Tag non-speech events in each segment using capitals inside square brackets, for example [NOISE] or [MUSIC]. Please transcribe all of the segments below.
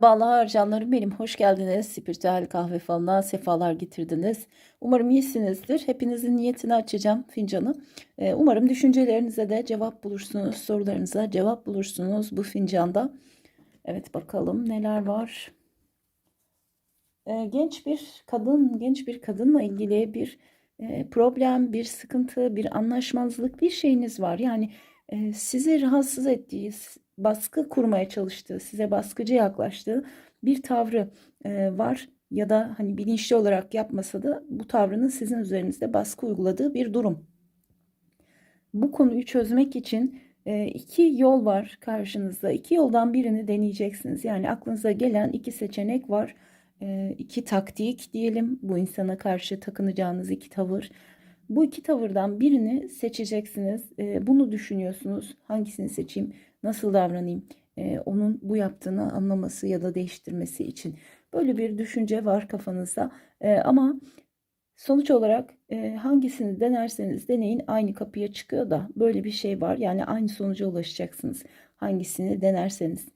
Merhabalar canlarım benim. Hoş geldiniz. Spiritüel kahve falına sefalar getirdiniz. Umarım iyisinizdir. Hepinizin niyetini açacağım fincanı. Ee, umarım düşüncelerinize de cevap bulursunuz. Sorularınıza cevap bulursunuz bu fincanda. Evet bakalım neler var. Ee, genç bir kadın, genç bir kadınla ilgili bir e, problem, bir sıkıntı, bir anlaşmazlık, bir şeyiniz var. Yani e, sizi rahatsız ettiği, baskı kurmaya çalıştığı, size baskıcı yaklaştığı bir tavrı e, var ya da hani bilinçli olarak yapmasa da bu tavrının sizin üzerinizde baskı uyguladığı bir durum. Bu konuyu çözmek için e, iki yol var karşınızda. İki yoldan birini deneyeceksiniz. Yani aklınıza gelen iki seçenek var. E, iki taktik diyelim bu insana karşı takınacağınız iki tavır. Bu iki tavırdan birini seçeceksiniz. E, bunu düşünüyorsunuz. Hangisini seçeyim? Nasıl davranayım? E, onun bu yaptığını anlaması ya da değiştirmesi için. Böyle bir düşünce var kafanızda. E, ama sonuç olarak e, hangisini denerseniz deneyin aynı kapıya çıkıyor da böyle bir şey var. Yani aynı sonuca ulaşacaksınız. Hangisini denerseniz.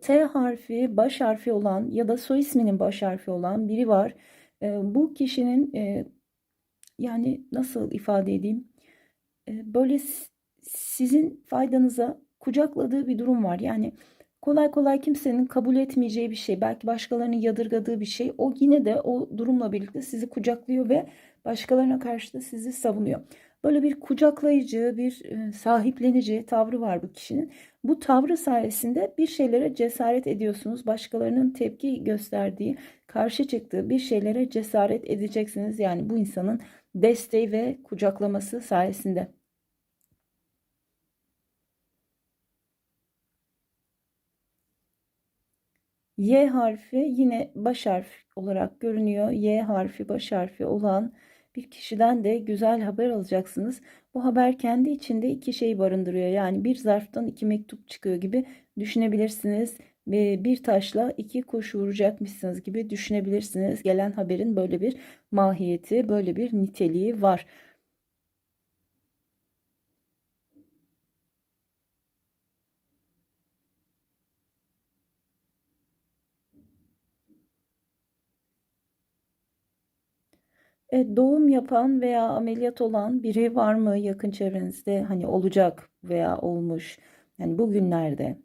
T harfi baş harfi olan ya da soy isminin baş harfi olan biri var. E, bu kişinin e, yani nasıl ifade edeyim? E, böyle sizin faydanıza kucakladığı bir durum var. Yani kolay kolay kimsenin kabul etmeyeceği bir şey, belki başkalarının yadırgadığı bir şey. O yine de o durumla birlikte sizi kucaklıyor ve başkalarına karşı da sizi savunuyor. Böyle bir kucaklayıcı, bir e, sahiplenici tavrı var bu kişinin. Bu tavrı sayesinde bir şeylere cesaret ediyorsunuz. Başkalarının tepki gösterdiği, karşı çıktığı bir şeylere cesaret edeceksiniz. Yani bu insanın desteği ve kucaklaması sayesinde. Y harfi yine baş harf olarak görünüyor. Y harfi baş harfi olan bir kişiden de güzel haber alacaksınız. Bu haber kendi içinde iki şey barındırıyor. Yani bir zarftan iki mektup çıkıyor gibi düşünebilirsiniz. Bir taşla iki kuş vuracakmışsınız gibi düşünebilirsiniz. Gelen haberin böyle bir mahiyeti, böyle bir niteliği var. E, doğum yapan veya ameliyat olan biri var mı yakın çevrenizde? Hani olacak veya olmuş. Yani bugünlerde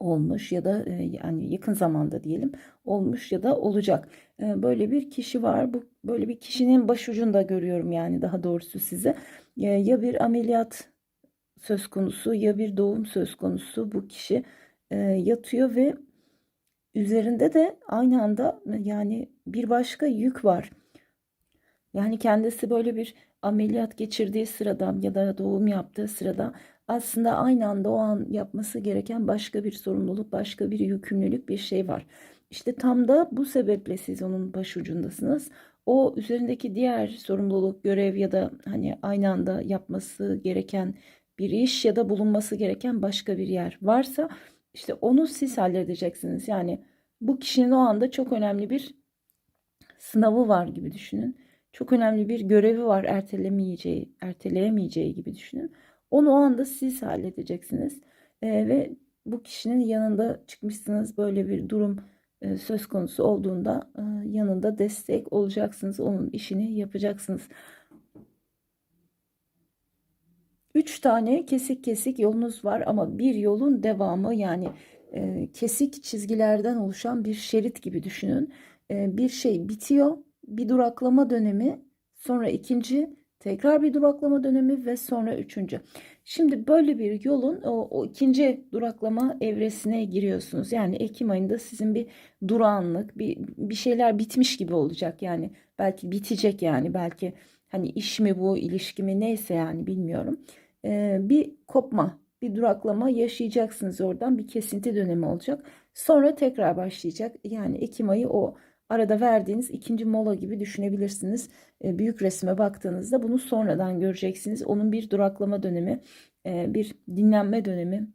olmuş ya da e, yani yakın zamanda diyelim olmuş ya da olacak. E, böyle bir kişi var. Bu böyle bir kişinin başucunda görüyorum yani daha doğrusu size. E, ya bir ameliyat söz konusu ya bir doğum söz konusu bu kişi e, yatıyor ve üzerinde de aynı anda yani bir başka yük var. Yani kendisi böyle bir ameliyat geçirdiği sırada ya da doğum yaptığı sırada aslında aynı anda o an yapması gereken başka bir sorumluluk, başka bir yükümlülük bir şey var. İşte tam da bu sebeple siz onun başucundasınız. O üzerindeki diğer sorumluluk, görev ya da hani aynı anda yapması gereken bir iş ya da bulunması gereken başka bir yer varsa işte onu siz halledeceksiniz. Yani bu kişinin o anda çok önemli bir sınavı var gibi düşünün çok önemli bir görevi var ertelemeyeceği, erteleyemeyeceği gibi düşünün. Onu o anda siz halledeceksiniz. E, ve bu kişinin yanında çıkmışsınız böyle bir durum e, söz konusu olduğunda e, yanında destek olacaksınız. Onun işini yapacaksınız. Üç tane kesik kesik yolunuz var ama bir yolun devamı yani e, kesik çizgilerden oluşan bir şerit gibi düşünün. E, bir şey bitiyor bir duraklama dönemi, sonra ikinci, tekrar bir duraklama dönemi ve sonra üçüncü. Şimdi böyle bir yolun o, o ikinci duraklama evresine giriyorsunuz. Yani Ekim ayında sizin bir durağanlık, bir, bir şeyler bitmiş gibi olacak. Yani belki bitecek yani belki hani iş mi bu, ilişki mi neyse yani bilmiyorum. Ee, bir kopma, bir duraklama yaşayacaksınız oradan bir kesinti dönemi olacak. Sonra tekrar başlayacak. Yani Ekim ayı o arada verdiğiniz ikinci mola gibi düşünebilirsiniz. E, büyük resme baktığınızda bunu sonradan göreceksiniz. Onun bir duraklama dönemi, e, bir dinlenme dönemi,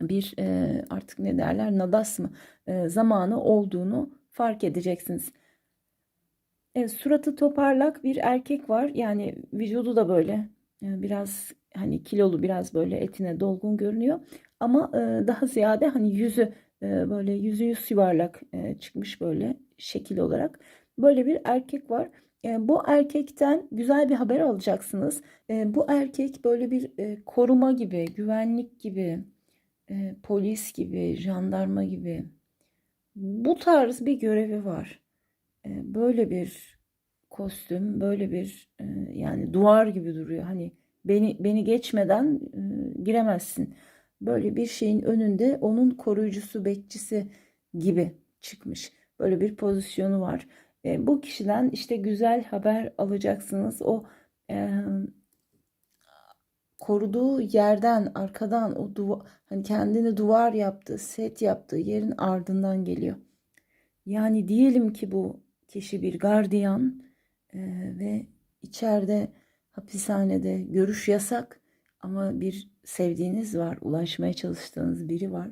bir e, artık ne derler nadas mı zamanı olduğunu fark edeceksiniz. Evet, suratı toparlak bir erkek var. Yani vücudu da böyle biraz hani kilolu biraz böyle etine dolgun görünüyor. Ama daha ziyade hani yüzü böyle yüzü yüz yuvarlak e, çıkmış böyle şekil olarak. Böyle bir erkek var. E, bu erkekten güzel bir haber alacaksınız. E, bu erkek böyle bir e, koruma gibi, güvenlik gibi, e, polis gibi, jandarma gibi bu tarz bir görevi var. E, böyle bir kostüm, böyle bir e, yani duvar gibi duruyor. Hani beni beni geçmeden e, giremezsin. Böyle bir şeyin önünde onun koruyucusu, bekçisi gibi çıkmış. Böyle bir pozisyonu var. E, bu kişiden işte güzel haber alacaksınız. O e, koruduğu yerden, arkadan o duva, hani kendini duvar yaptığı, set yaptığı yerin ardından geliyor. Yani diyelim ki bu kişi bir gardiyan e, ve içeride hapishanede görüş yasak ama bir sevdiğiniz var, ulaşmaya çalıştığınız biri var.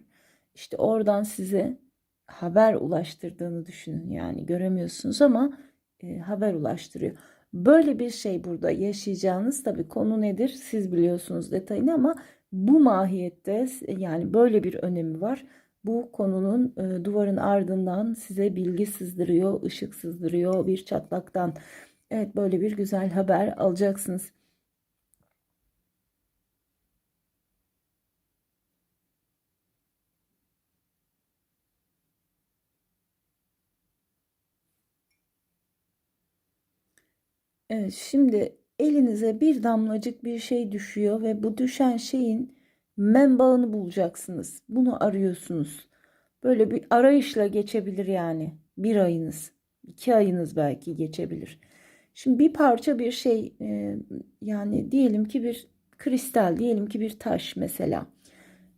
İşte oradan size haber ulaştırdığını düşünün. Yani göremiyorsunuz ama e, haber ulaştırıyor. Böyle bir şey burada yaşayacağınız tabii konu nedir siz biliyorsunuz detayını ama bu mahiyette yani böyle bir önemi var. Bu konunun e, duvarın ardından size bilgi sızdırıyor, ışık sızdırıyor bir çatlaktan. Evet böyle bir güzel haber alacaksınız. Evet, şimdi elinize bir damlacık bir şey düşüyor ve bu düşen şeyin menbaını bulacaksınız. Bunu arıyorsunuz. Böyle bir arayışla geçebilir yani. Bir ayınız, iki ayınız belki geçebilir. Şimdi bir parça bir şey e, yani diyelim ki bir kristal, diyelim ki bir taş mesela.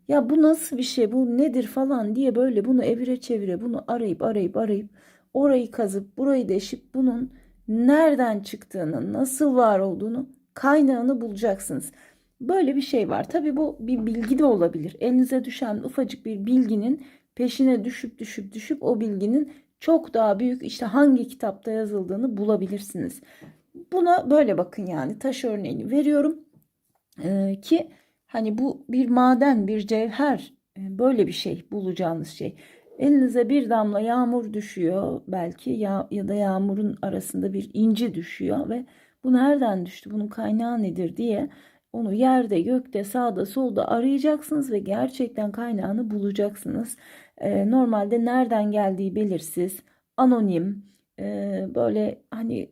Ya bu nasıl bir şey, bu nedir falan diye böyle bunu evire çevire bunu arayıp arayıp arayıp orayı kazıp burayı deşip bunun nereden çıktığını, nasıl var olduğunu, kaynağını bulacaksınız. Böyle bir şey var. Tabii bu bir bilgi de olabilir. Elinize düşen ufacık bir bilginin peşine düşüp düşüp düşüp o bilginin çok daha büyük işte hangi kitapta yazıldığını bulabilirsiniz. Buna böyle bakın yani taş örneğini veriyorum ee, ki hani bu bir maden bir cevher e, böyle bir şey bulacağınız şey. Elinize bir damla yağmur düşüyor belki ya, ya da yağmurun arasında bir inci düşüyor ve bu nereden düştü bunun kaynağı nedir diye onu yerde gökte sağda solda arayacaksınız ve gerçekten kaynağını bulacaksınız. Ee, normalde nereden geldiği belirsiz anonim e, böyle hani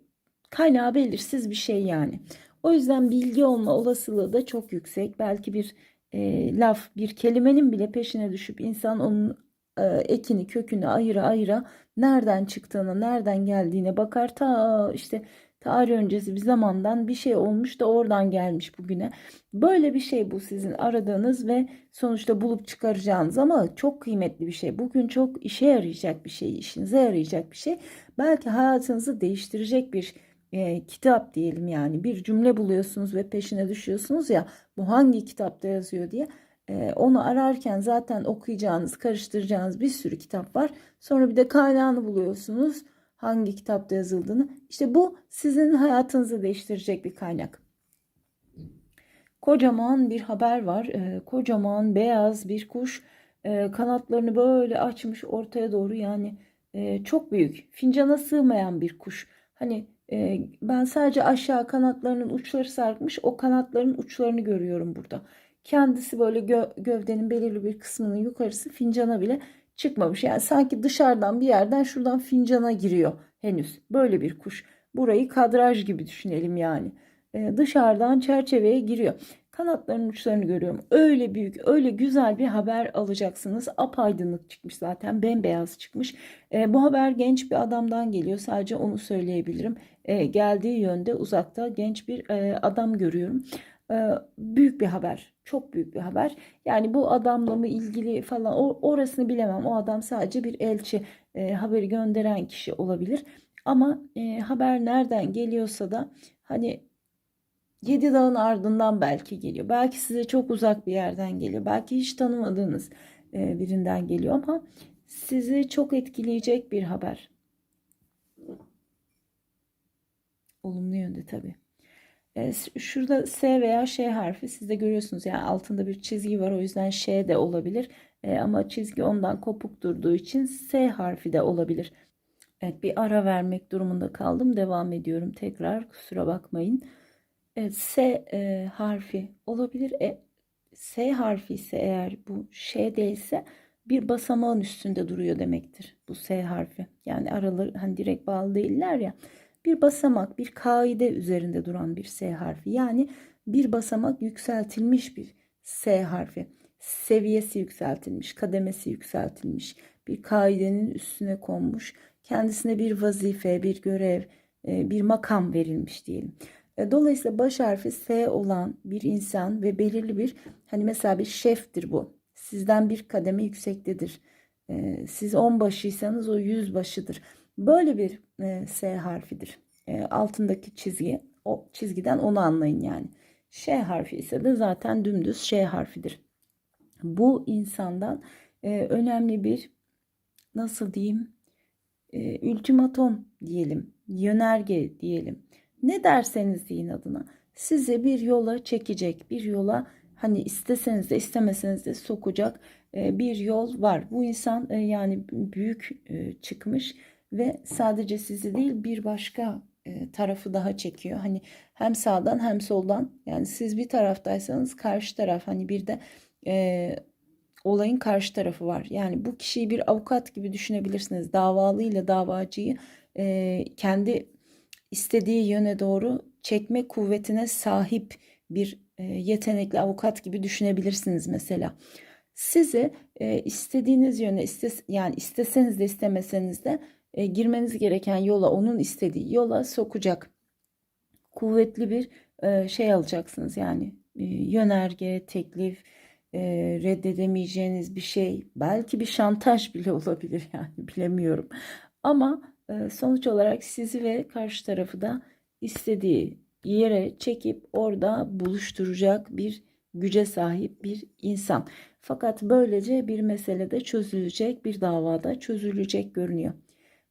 kaynağı belirsiz bir şey yani. O yüzden bilgi olma olasılığı da çok yüksek. Belki bir e, laf, bir kelimenin bile peşine düşüp insan onun e, ekini kökünü ayıra ayıra nereden çıktığını nereden geldiğine bakar ta işte tarih öncesi bir zamandan bir şey olmuş da oradan gelmiş bugüne. Böyle bir şey bu sizin aradığınız ve sonuçta bulup çıkaracağınız ama çok kıymetli bir şey. Bugün çok işe yarayacak bir şey, işinize yarayacak bir şey. Belki hayatınızı değiştirecek bir e, kitap diyelim yani bir cümle buluyorsunuz ve peşine düşüyorsunuz ya bu hangi kitapta yazıyor diye. Ee, onu ararken zaten okuyacağınız, karıştıracağınız bir sürü kitap var. Sonra bir de kaynağını buluyorsunuz. Hangi kitapta yazıldığını. İşte bu sizin hayatınızı değiştirecek bir kaynak. Kocaman bir haber var. Ee, kocaman beyaz bir kuş e, kanatlarını böyle açmış ortaya doğru yani e, çok büyük. Fincana sığmayan bir kuş. Hani e, ben sadece aşağı kanatlarının uçları sarkmış o kanatların uçlarını görüyorum burada. Kendisi böyle gö gövdenin belirli bir kısmının yukarısı fincana bile çıkmamış. Yani sanki dışarıdan bir yerden şuradan fincana giriyor henüz. Böyle bir kuş. Burayı kadraj gibi düşünelim yani. Ee, dışarıdan çerçeveye giriyor. Kanatlarının uçlarını görüyorum. Öyle büyük, öyle güzel bir haber alacaksınız. Apaydınlık çıkmış zaten. Bembeyaz çıkmış. Ee, bu haber genç bir adamdan geliyor. Sadece onu söyleyebilirim. Ee, geldiği yönde uzakta genç bir e, adam görüyorum. Ee, büyük bir haber. Çok büyük bir haber. Yani bu adamla mı ilgili falan orasını bilemem. O adam sadece bir elçi e, haberi gönderen kişi olabilir. Ama e, haber nereden geliyorsa da hani Yedi dağın ardından belki geliyor. Belki size çok uzak bir yerden geliyor. Belki hiç tanımadığınız e, birinden geliyor ama sizi çok etkileyecek bir haber. Olumlu yönde tabii. E, şurada S veya Ş harfi siz de görüyorsunuz. Yani altında bir çizgi var o yüzden Ş de olabilir. E, ama çizgi ondan kopuk durduğu için S harfi de olabilir. Evet bir ara vermek durumunda kaldım. Devam ediyorum tekrar. Kusura bakmayın. Evet S e, harfi olabilir. E, S harfi ise eğer bu Ş değilse bir basamağın üstünde duruyor demektir bu S harfi. Yani araları hani direkt bağlı değiller ya. Bir basamak, bir kaide üzerinde duran bir S harfi. Yani bir basamak yükseltilmiş bir S harfi. Seviyesi yükseltilmiş, kademesi yükseltilmiş, bir kaidenin üstüne konmuş, kendisine bir vazife, bir görev, e, bir makam verilmiş diyelim. E, Dolayısıyla baş harfi S olan bir insan ve belirli bir hani mesela bir şeftir bu. Sizden bir kademe yüksektedir. E, Siz on başıysanız o yüz başıdır. Böyle bir e, S harfidir. E, Altındaki çizgi o çizgiden onu anlayın yani. Ş harfi ise de zaten dümdüz Ş harfidir. Bu insandan e, önemli bir nasıl diyeyim e, ultimatom diyelim, yönerge diyelim. Ne derseniz deyin adına sizi bir yola çekecek, bir yola hani isteseniz de istemeseniz de sokacak e, bir yol var. Bu insan e, yani büyük e, çıkmış ve sadece sizi değil bir başka e, tarafı daha çekiyor. Hani hem sağdan hem soldan yani siz bir taraftaysanız karşı taraf hani bir de e, olayın karşı tarafı var. Yani bu kişiyi bir avukat gibi düşünebilirsiniz. Davalı ile davacıyı e, kendi istediği yöne doğru çekme kuvvetine sahip bir e, yetenekli avukat gibi düşünebilirsiniz mesela. Sizi e, istediğiniz yöne istes yani isteseniz de istemeseniz de e, girmeniz gereken yola onun istediği yola sokacak kuvvetli bir e, şey alacaksınız yani e, yönerge, teklif, e, reddedemeyeceğiniz bir şey belki bir şantaj bile [LAUGHS] olabilir yani bilemiyorum ama e, sonuç olarak sizi ve karşı tarafı da istediği yere çekip orada buluşturacak bir güce sahip bir insan. Fakat böylece bir meselede çözülecek, bir davada çözülecek görünüyor.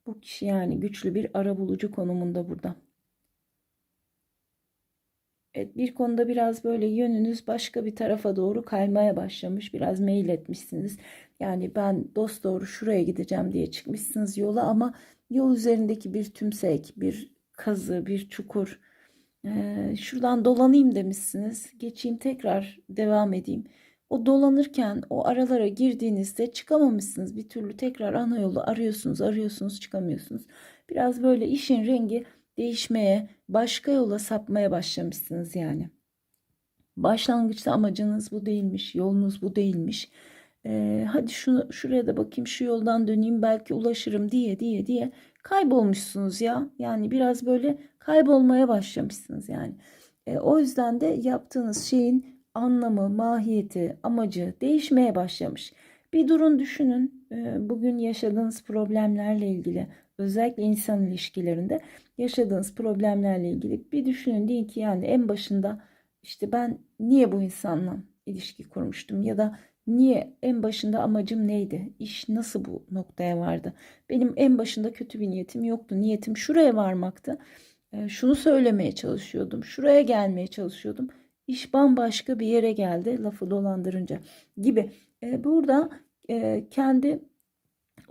Bu kişi yani güçlü bir arabulucu konumunda burada. Evet, bir konuda biraz böyle yönünüz başka bir tarafa doğru kaymaya başlamış. Biraz meyil etmişsiniz. Yani ben dost doğru şuraya gideceğim diye çıkmışsınız yola ama yol üzerindeki bir tümsek, bir kazı, bir çukur. Ee, şuradan dolanayım demişsiniz. Geçeyim tekrar devam edeyim. O dolanırken o aralara girdiğinizde çıkamamışsınız. Bir türlü tekrar ana yolu arıyorsunuz, arıyorsunuz, çıkamıyorsunuz. Biraz böyle işin rengi değişmeye, başka yola sapmaya başlamışsınız yani. Başlangıçta amacınız bu değilmiş, yolunuz bu değilmiş. Ee, hadi şunu şuraya da bakayım, şu yoldan döneyim belki ulaşırım diye diye diye kaybolmuşsunuz ya. Yani biraz böyle kaybolmaya başlamışsınız yani. Ee, o yüzden de yaptığınız şeyin anlamı, mahiyeti, amacı değişmeye başlamış. Bir durun düşünün. Ee, bugün yaşadığınız problemlerle ilgili özellikle insan ilişkilerinde yaşadığınız problemlerle ilgili bir düşünün deyin ki yani en başında işte ben niye bu insanla ilişki kurmuştum ya da niye en başında amacım neydi? İş nasıl bu noktaya vardı? Benim en başında kötü bir niyetim yoktu. Niyetim şuraya varmaktı. E, şunu söylemeye çalışıyordum. Şuraya gelmeye çalışıyordum. İş bambaşka bir yere geldi lafı dolandırınca gibi. E, burada e, kendi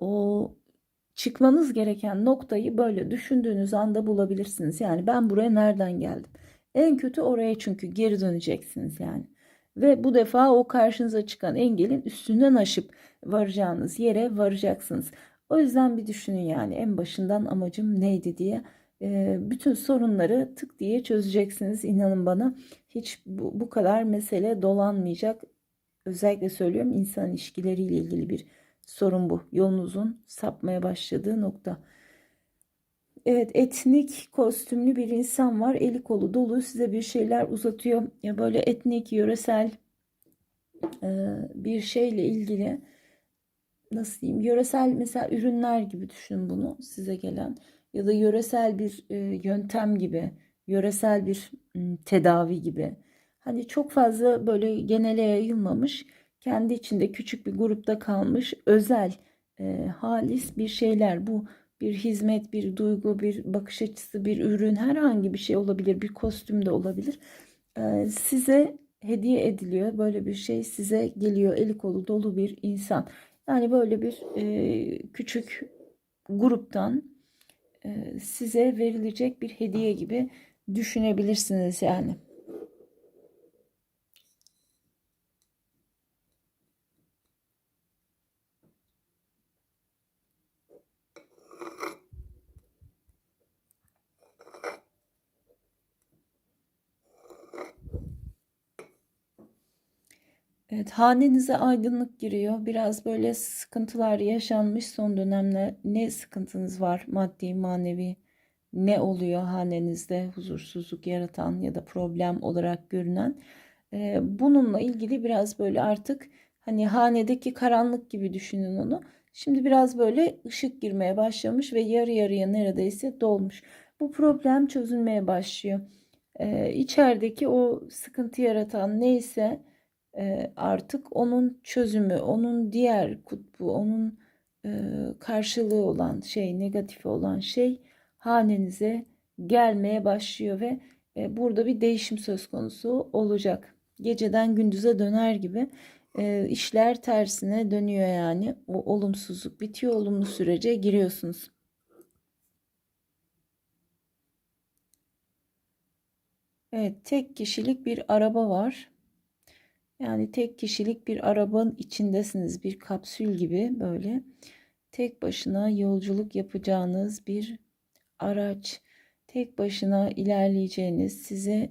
o çıkmanız gereken noktayı böyle düşündüğünüz anda bulabilirsiniz. Yani ben buraya nereden geldim? En kötü oraya çünkü geri döneceksiniz yani. Ve bu defa o karşınıza çıkan engelin üstünden aşıp varacağınız yere varacaksınız. O yüzden bir düşünün yani en başından amacım neydi diye. Bütün sorunları tık diye çözeceksiniz. İnanın bana hiç bu, bu kadar mesele dolanmayacak. Özellikle söylüyorum insan ilişkileriyle ilgili bir sorun bu. Yolunuzun sapmaya başladığı nokta. Evet etnik kostümlü bir insan var. Eli kolu dolu size bir şeyler uzatıyor. Ya böyle etnik, yöresel e, bir şeyle ilgili nasıl diyeyim? Yöresel mesela ürünler gibi düşünün bunu size gelen ya da yöresel bir e, yöntem gibi, yöresel bir tedavi gibi. Hani çok fazla böyle genele yayılmamış kendi içinde küçük bir grupta kalmış özel e, halis bir şeyler bu bir hizmet, bir duygu, bir bakış açısı, bir ürün herhangi bir şey olabilir, bir kostüm de olabilir. E, size hediye ediliyor. Böyle bir şey size geliyor. Eli kolu dolu bir insan. Yani böyle bir e, küçük gruptan size verilecek bir hediye gibi düşünebilirsiniz yani. Hanenize aydınlık giriyor. Biraz böyle sıkıntılar yaşanmış son dönemler. Ne sıkıntınız var maddi, manevi? Ne oluyor hanenizde huzursuzluk yaratan ya da problem olarak görünen? Ee, bununla ilgili biraz böyle artık hani hanedeki karanlık gibi düşünün onu. Şimdi biraz böyle ışık girmeye başlamış ve yarı yarıya neredeyse dolmuş. Bu problem çözülmeye başlıyor. Ee, içerideki o sıkıntı yaratan neyse artık onun çözümü, onun diğer kutbu, onun karşılığı olan şey, negatifi olan şey hanenize gelmeye başlıyor ve burada bir değişim söz konusu olacak. Geceden gündüze döner gibi işler tersine dönüyor yani. O olumsuzluk bitiyor, olumlu sürece giriyorsunuz. Evet, tek kişilik bir araba var. Yani tek kişilik bir arabanın içindesiniz. Bir kapsül gibi böyle tek başına yolculuk yapacağınız bir araç. Tek başına ilerleyeceğiniz, size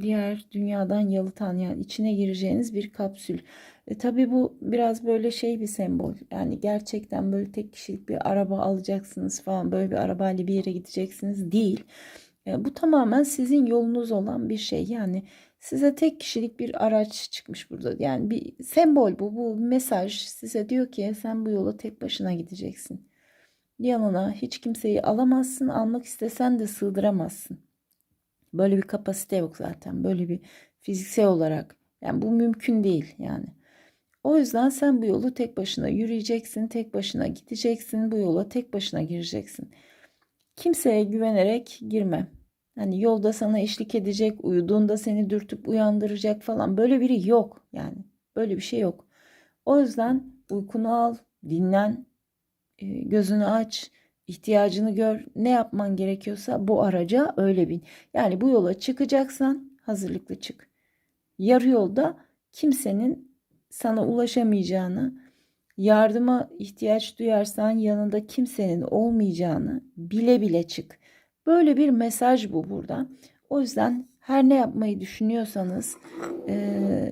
diğer dünyadan yalıtan yani içine gireceğiniz bir kapsül. E, tabii bu biraz böyle şey bir sembol. Yani gerçekten böyle tek kişilik bir araba alacaksınız falan böyle bir arabayla bir yere gideceksiniz değil. E, bu tamamen sizin yolunuz olan bir şey. Yani size tek kişilik bir araç çıkmış burada. Yani bir sembol bu. Bu mesaj size diyor ki sen bu yola tek başına gideceksin. Yanına hiç kimseyi alamazsın. Almak istesen de sığdıramazsın. Böyle bir kapasite yok zaten. Böyle bir fiziksel olarak. Yani bu mümkün değil yani. O yüzden sen bu yolu tek başına yürüyeceksin, tek başına gideceksin, bu yola tek başına gireceksin. Kimseye güvenerek girme. Hani yolda sana eşlik edecek, uyuduğunda seni dürtüp uyandıracak falan böyle biri yok yani. Böyle bir şey yok. O yüzden uykunu al, dinlen, e, gözünü aç, ihtiyacını gör. Ne yapman gerekiyorsa bu araca öyle bin. Yani bu yola çıkacaksan hazırlıklı çık. Yarı yolda kimsenin sana ulaşamayacağını, yardıma ihtiyaç duyarsan yanında kimsenin olmayacağını bile bile çık. Böyle bir mesaj bu burada. O yüzden her ne yapmayı düşünüyorsanız e,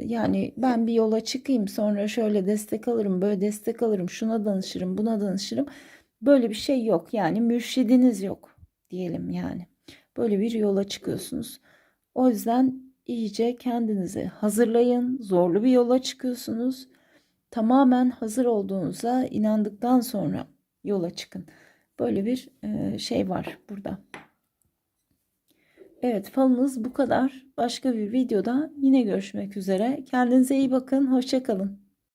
yani ben bir yola çıkayım sonra şöyle destek alırım böyle destek alırım şuna danışırım buna danışırım. Böyle bir şey yok. Yani mürşidiniz yok diyelim yani. Böyle bir yola çıkıyorsunuz. O yüzden iyice kendinizi hazırlayın. Zorlu bir yola çıkıyorsunuz. Tamamen hazır olduğunuza inandıktan sonra yola çıkın. Böyle bir e, şey var burada. Evet falınız bu kadar. Başka bir videoda yine görüşmek üzere. Kendinize iyi bakın. Hoşçakalın.